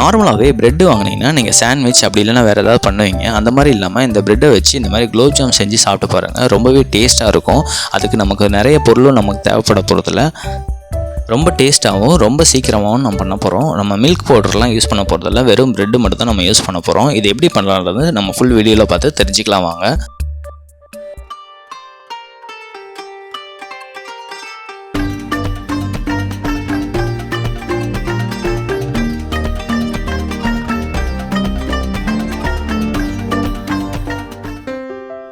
நார்மலாகவே பிரெட் வாங்கினீங்கன்னா நீங்கள் சாண்ட்விச் அப்படி இல்லைன்னா வேறு ஏதாவது பண்ணுவீங்க. அந்த மாதிரி இல்லாமல் இந்த பிரெட்டை வச்சு இந்த மாதிரி குலோப் ஜாம் செஞ்சு சாப்பிட்டு பாருங்கள் ரொம்பவே டேஸ்ட்டாக இருக்கும். அதுக்கு நமக்கு நிறைய பொருளும் நமக்கு தேவைப்பட போகிறதில்ல ரொம்ப டேஸ்ட்டாகவும் ரொம்ப சீக்கிரமாகவும் நம்ம பண்ண போகிறோம் நம்ம மில்க் பவுடர்லாம் யூஸ் பண்ண போகிறதில்ல வெறும் ப்ரெட்டு மட்டும் தான் நம்ம யூஸ் பண்ண போகிறோம் இது எப்படி பண்ணலான்றது நம்ம ஃபுல் வீடியோவில் பார்த்து தெரிஞ்சுக்கலாம் வாங்க.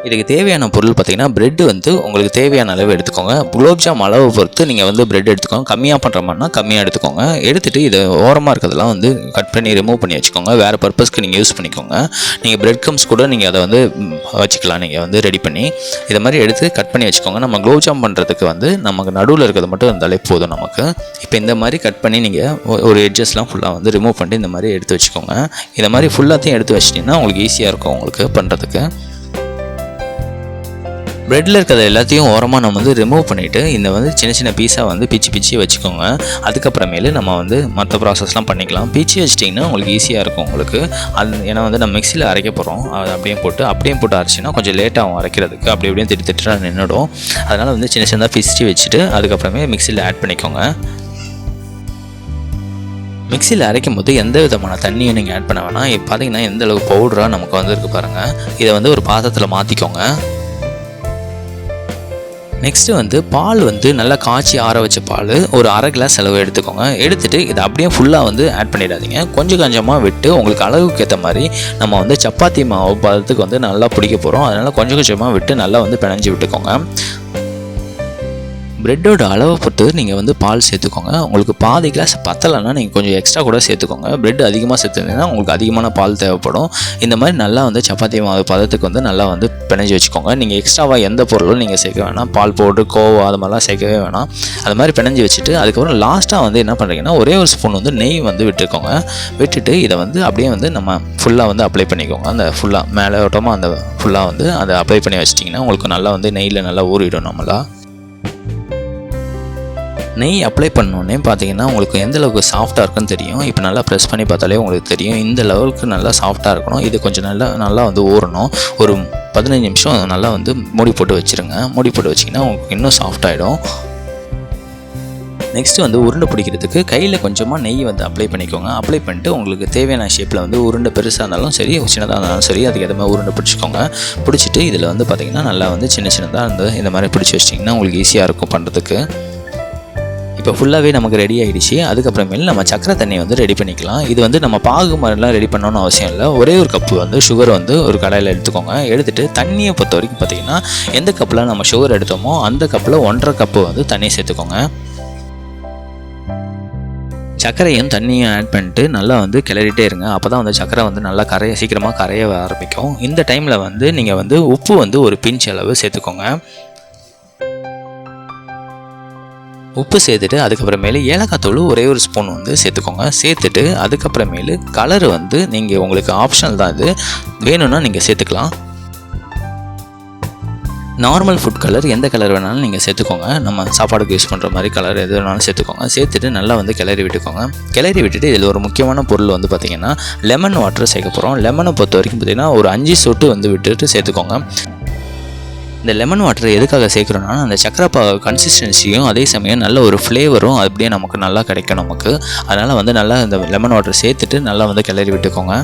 இதுக்கு தேவையான பொருள் பார்த்தீங்கன்னா பிரெட் வந்து உங்களுக்கு தேவையான அளவு எடுத்துக்கோங்க. குலோப்ஜாம் அளவை பொறுத்து நீங்கள் வந்து பிரெட் எடுத்துக்கோங்க. கம்மியாக பண்ணுற மாதிரினா கம்மியாக எடுத்துக்கோங்க. எடுத்துகிட்டு இது ஓரமாக இருக்கிறதெல்லாம் வந்து கட் பண்ணி ரிமூவ் பண்ணி வச்சுக்கோங்க. வேறு பர்பஸ்க்கு நீங்கள் யூஸ் பண்ணிக்கோங்க. நீங்கள் பிரெட் கம்ஸ் கூட நீங்கள் அதை வந்து வச்சுக்கலாம். நீங்கள் வந்து ரெடி பண்ணி இதை மாதிரி எடுத்து கட் பண்ணி வச்சுக்கோங்க. நம்ம குலோப்ஜாம் பண்ணுறதுக்கு வந்து நமக்கு நடுவில் இருக்கிறது மட்டும் இருந்தாலே போதும் நமக்கு. இப்போ இந்த மாதிரி கட் பண்ணி நீங்கள் ஒரு எட்ஜஸ்லாம் ஃபுல்லாக வந்து ரிமூவ் பண்ணிட்டு இந்த மாதிரி எடுத்து வச்சுக்கோங்க. இதை மாதிரி ஃபுல்லாத்தையும் எடுத்து வச்சிட்டிங்கன்னா உங்களுக்கு ஈஸியாக இருக்கும் உங்களுக்கு பண்ணுறதுக்கு ப்ரெட்டில் இருக்கிறத எல்லாத்தையும் ஓரமாக நம்ம வந்து ரிமூவ் பண்ணிவிட்டு இந்த வந்து சின்ன சின்ன பீஸாக வந்து பிச்சு பிச்சு வச்சுக்கோங்க. அதுக்கப்புறமேலு நம்ம வந்து மற்ற ப்ராசஸ்லாம் பண்ணிக்கலாம். பிச்சு வச்சிட்டிங்கன்னா உங்களுக்கு ஈஸியாக இருக்கும் உங்களுக்கு. அது ஏன்னா வந்து நம்ம மிக்சியில் அரைக்க போகிறோம் அது அப்படியே போட்டு அப்படியே போட்டு அரைச்சின்னா கொஞ்சம் லேட்டாகும் அரைக்கிறதுக்கு. அப்படி அப்படியே திட்டு திட்டு நின்றுடும் அதனால் வந்து சின்ன சின்னதாக பிச்சு வச்சுட்டு அதுக்கப்புறமே மிக்சியில் ஆட் பண்ணிக்கோங்க. மிக்சியில் அரைக்கும் போது எந்த விதமான தண்ணியும் நீங்கள் ஆட் பண்ண வேணாம். இப்போ பார்த்தீங்கன்னா எந்த அளவுக்கு பவுடராக நமக்கு வந்துருக்கு பாருங்கள் இதை வந்து ஒரு பாத்திரத்தில் மாற்றிக்கோங்க நெக்ஸ்ட்டு வந்து பால் வந்து நல்லா காய்ச்சி ஆற வச்ச பால் ஒரு அரை கிளாஸ் அளவு எடுத்துக்கோங்க. எடுத்துகிட்டு இதை அப்படியே ஃபுல்லாக வந்து ஆட் பண்ணிடாதீங்க. கொஞ்சம் கொஞ்சமாக விட்டு உங்களுக்கு அளவுக்கு ஏற்ற மாதிரி நம்ம வந்து சப்பாத்தி மாவு பதத்துக்கு வந்து நல்லா பிடிக்க போகிறோம் அதனால் கொஞ்சம் கொஞ்சமாக விட்டு நல்லா வந்து பிணைஞ்சு விட்டுக்கோங்க. ப்ரெட்டோட அளவை பொறுத்து நீங்கள் வந்து பால் சேர்த்துக்கோங்க. உங்களுக்கு பாதி கிளாஸ் பத்தலைன்னா நீங்கள் கொஞ்சம் எக்ஸ்ட்ரா கூட சேர்த்துக்கோங்க. ப்ரெட் அதிகமாக சேர்த்துருந்தீங்கன்னா உங்களுக்கு அதிகமான பால் தேவைப்படும். இந்த மாதிரி நல்லா வந்து சப்பாத்தி மாவு பதத்துக்கு வந்து நல்லா வந்து பிணைஞ்சு வச்சுக்கோங்க. நீங்கள் எக்ஸ்ட்ராவாக எந்த பொருளும் நீங்கள் சேர்க்க வேணாம். பால் பவுடர் கோவா அது மாதிரிலாம் சேர்க்கவே வேணாம். அது மாதிரி பிணைஞ்சு வச்சுட்டு அதுக்கப்புறம் லாஸ்ட்டாக வந்து என்ன பண்ணுறீங்கன்னா ஒரே ஒரு ஸ்பூன் வந்து நெய் வந்து விட்டுக்கோங்க. விட்டுட்டு இதை வந்து அப்படியே வந்து நம்ம ஃபுல்லாக வந்து அப்ளை பண்ணிக்கோங்க. அந்த ஃபுல்லாக மேலே ஓட்டமாக அந்த ஃபுல்லாக வந்து அதை அப்ளை பண்ணி வச்சிட்டிங்கன்னா உங்களுக்கு நல்லா வந்து நெய்யில் நல்லா ஊறிடும் நம்மளா. நெய் அப்ளை பண்ணோடனே பார்த்தீங்கன்னா உங்களுக்கு எந்த அளவுக்கு சாஃப்டாக இருக்குன்னு தெரியும். இப்போ நல்லா ப்ரெஸ் பண்ணி பார்த்தாலே உங்களுக்கு தெரியும். இந்த லெவலுக்கு நல்லா சாஃப்டாக இருக்கணும். இது கொஞ்சம் நல்லா நல்லா வந்து ஊறணும். ஒரு பதினஞ்சு நிமிஷம் நல்லா வந்து மூடி போட்டு வச்சுருங்க. மூடி போட்டு வச்சிங்கன்னா உங்களுக்கு இன்னும் சாஃப்டாகிடும் நெக்ஸ்ட்டு வந்து உருண்டை பிடிக்கிறதுக்கு கையில் கொஞ்சமாக நெய் வந்து அப்ளை பண்ணிக்கோங்க. அப்ளை பண்ணிட்டு உங்களுக்கு தேவையான ஷேப்பில் வந்து உருண்டை பெருசாக இருந்தாலும் சரி சின்னதாக இருந்தாலும் சரி அதுக்கு ஏற்ற மாதிரி உருண்டை பிடிச்சிக்கோங்க. பிடிச்சிட்டு இதில் வந்து பார்த்திங்கன்னா நல்லா வந்து சின்ன சின்னதாக வந்து இந்த மாதிரி பிடிச்சி வச்சிட்டிங்கன்னா உங்களுக்கு ஈஸியாக இருக்கும் பண்ணுறதுக்கு இப்போ ஃபுல்லாகவே நமக்கு ரெடி ஆகிடுச்சு அதுக்கப்புறமேல் நம்ம சக்கரை தண்ணியை வந்து ரெடி பண்ணிக்கலாம். இது வந்து நம்ம பாகு மாதிரிலாம் ரெடி பண்ணணும்னு அவசியம் இல்லை. ஒரே ஒரு கப்பு வந்து சுகர் வந்து ஒரு கடையில் எடுத்துக்கோங்க. எடுத்துகிட்டு தண்ணியை பொறுத்த வரைக்கும் பார்த்தீங்கன்னா எந்த கப்பில் நம்ம சுகர் எடுத்தோமோ அந்த கப்பில் ஒன்றரை கப்பு வந்து தண்ணி சேர்த்துக்கோங்க. சர்க்கரையும் தண்ணியும் ஆட் பண்ணிட்டு நல்லா வந்து கிளறிட்டே இருங்க. அப்போ தான் வந்து சர்க்கரை வந்து நல்லா கரைய சீக்கிரமாக கரைய ஆரம்பிக்கும். இந்த டைமில் வந்து நீங்கள் வந்து உப்பு வந்து ஒரு பிஞ்ச் அளவு சேர்த்துக்கோங்க. உப்பு சேர்த்துட்டு அதுக்கப்புறமேலு ஏலக்காய் தூள் ஒரே ஒரு ஸ்பூன் வந்து சேர்த்துக்கோங்க. சேர்த்துட்டு அதுக்கப்புறமேலு கலர் வந்து நீங்கள் உங்களுக்கு ஆப்ஷனல் தான் இது. வேணும்னா நீங்கள் சேர்த்துக்கலாம். நார்மல் ஃபுட் கலர் எந்த கலர் வேணாலும் நீங்கள் சேர்த்துக்கோங்க. நம்ம சாப்பாடுக்கு யூஸ் பண்ணுற மாதிரி கலர் எது வேணாலும் சேர்த்துக்கோங்க. சேர்த்துட்டு நல்லா வந்து கிளறி விட்டுக்கோங்க. கிளறி விட்டுட்டு இதில் ஒரு முக்கியமான பொருள் வந்து பார்த்திங்கன்னா லெமன் வாட்டர் சேர்க்க போகிறோம் லெமனை பொறுத்த வரைக்கும் பார்த்திங்கன்னா ஒரு அஞ்சு சொட்டு வந்து விட்டுட்டு சேர்த்துக்கோங்க. இந்த லெமன் வாட்டர் எதுக்காக சேர்க்குறோன்னா அந்த சக்கரை பா கன்சிஸ்டன்சியும் அதே சமயம் நல்ல ஒரு ஃப்ளேவரும் அப்படியே நமக்கு நல்லா கிடைக்கும் நமக்கு. அதனால் வந்து நல்லா இந்த லெமன் வாட்டர் சேர்த்துட்டு நல்லா வந்து கிளறி விட்டுக்கோங்க.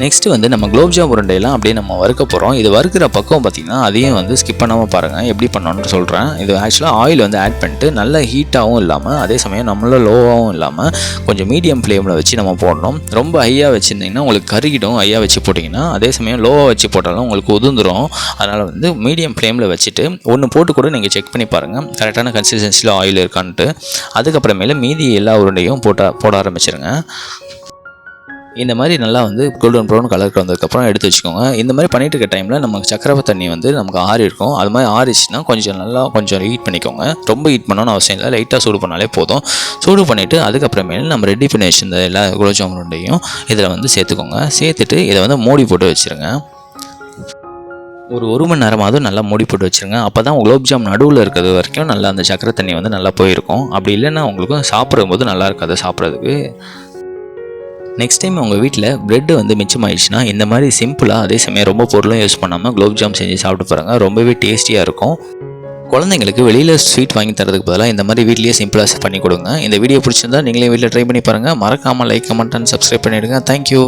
நெக்ஸ்ட்டு வந்து நம்ம குலோப்ஜாம் உருண்டையெல்லாம் அப்படியே நம்ம வறுக்க போகிறோம் இது வறுக்கிற பக்கம் பார்த்திங்கன்னா அதையும் வந்து ஸ்கிப் பண்ணாமல் பாருங்கள் எப்படி பண்ணணும்னு சொல்கிறேன் இது ஆக்சுவலாக ஆயில் வந்து ஆட் பண்ணிட்டு நல்ல ஹீட்டாகவும் இல்லாமல் அதே சமயம் நம்மள லோவாகவும் இல்லாமல் கொஞ்சம் மீடியம் ஃப்ளேமில் வச்சு நம்ம போடணும். ரொம்ப ஹையாக வச்சுருந்திங்கன்னா உங்களுக்கு கருகிடும். ஹையாக வச்சு போட்டிங்கன்னா அதே சமயம் லோவாக வச்சு போட்டாலும் உங்களுக்கு உதிர்ந்துடும் அதனால் வந்து மீடியம் ஃப்ளேமில் வச்சுட்டு ஒன்று போட்டு கூட நீங்கள் செக் பண்ணி பாருங்கள் கரெக்டான கன்சிஸ்டன்சியில் ஆயில் இருக்கான்ட்டு. அதுக்கப்புறமேல மீதி எல்லா உருண்டையும் போட்ட போட ஆரம்பிச்சிருங்க. இந்த மாதிரி நல்லா வந்து கோல்டன் ப்ரௌன் கலருக்கு வந்ததுக்கப்புறம் எடுத்து வச்சுக்கோங்க. இந்த மாதிரி பண்ணிட்டு இருக்க டைமில் நமக்கு சக்கரை தண்ணி வந்து நமக்கு ஆறி இருக்கும். அது மாதிரி ஆறிச்சுன்னா கொஞ்சம் நல்லா கொஞ்சம் ஹீட் பண்ணிக்கோங்க. ரொம்ப ஹீட் பண்ணணும்னு அவசியம் இல்லை. லைட்டாக சூடு பண்ணாலே போதும். சூடு பண்ணிவிட்டு அதுக்கப்புறமேல் நம்ம ரெடி பண்ணி வச்சிருந்த எல்லா குலோப்ஜாம் உருண்டையும் இதில் வந்து சேர்த்துக்கோங்க. சேர்த்துட்டு இதை வந்து மூடி போட்டு வச்சுருங்க. ஒரு ஒரு மணி நேரமாவது நல்லா மூடி போட்டு வச்சுருங்க. அப்போ தான் குலோப் ஜாம் நடுவில் இருக்கிறது வரைக்கும் நல்லா அந்த சக்கரை தண்ணி வந்து நல்லா போயிருக்கும். அப்படி இல்லைன்னா உங்களுக்கு சாப்பிடும் போது நல்லா இருக்காது சாப்பிட்றதுக்கு. நெக்ஸ்ட் டைம் உங்கள் வீட்டில் பிரெட் வந்து மிச்சமாயிடுச்சுன்னா இந்த மாதிரி சிம்பிளாக அதே சமயம் ரொம்ப பொருளும் யூஸ் பண்ணாமல் குலோப் ஜாம் செஞ்சு சாப்பிட்டு பாருங்க. ரொம்பவே டேஸ்டியாக இருக்கும். குழந்தைங்களுக்கு வெளியில் ஸ்வீட் வாங்கி தரதுக்கு பதிலாக இந்த மாதிரி வீட்லேயே சிம்பிளாக பண்ணி கொடுங்க. இந்த வீடியோ பிடிச்சிருந்தா நீங்களே வீட்டில் ட்ரை பண்ணி பாருங்கள் மறக்காமல் லைக் கமெண்ட் அண்ட் சப்ஸ்கிரைப் பண்ணிவிடுங்க தேங்க்யூ